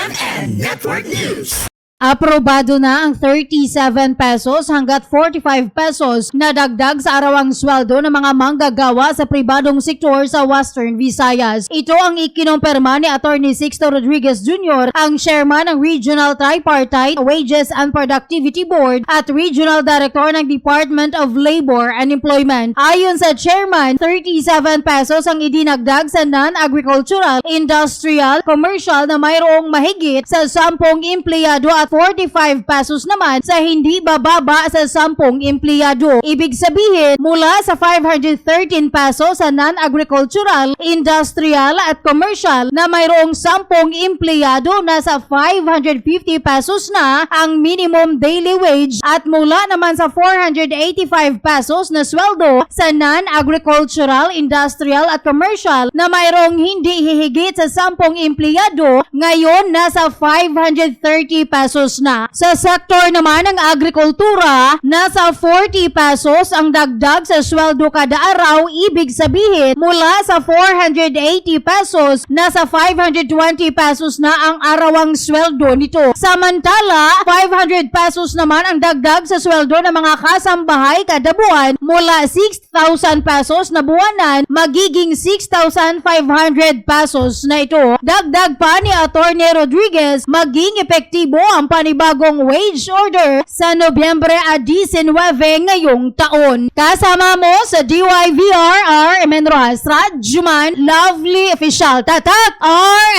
FM and Network News. Aprobado na ang 37 pesos hanggat 45 pesos na dagdag sa arawang sweldo ng mga manggagawa sa pribadong sektor sa Western Visayas. Ito ang ikinumpirma ni Attorney Sixto Rodriguez Jr., ang chairman ng Regional Tripartite Wages and Productivity Board at Regional Director ng Department of Labor and Employment. Ayon sa chairman, 37 pesos ang idinagdag sa non-agricultural, industrial, commercial na mayroong mahigit sa 10 empleyado at 45 pesos naman sa hindi bababa sa 10 empleyado. Ibig sabihin, mula sa 513 pesos sa non-agricultural, industrial at commercial na mayroong 10 empleyado nasa 550 pesos na ang minimum daily wage at mula naman sa 485 pesos na sweldo sa non-agricultural, industrial at commercial na mayroong hindi hihigit sa 10 empleyado, ngayon nasa 530 pesos na. Sa sektor naman ng agrikultura, nasa 40 pesos ang dagdag sa sweldo kada araw, ibig sabihin mula sa 480 pesos, nasa 520 pesos na ang arawang sweldo nito. Samantala, 500 pesos naman ang dagdag sa sweldo ng mga kasambahay kada buwan mula 6,000 pesos na buwanan magiging 6,500 pesos na ito. Dagdag pa ni Attorney Rodriguez, maging epektibo ang panibagong wage order sa Nobyembre a 19 ngayong taon. Kasama mo sa DYVRR, Emen Rojas Juman, Lovely Official Tatak, News.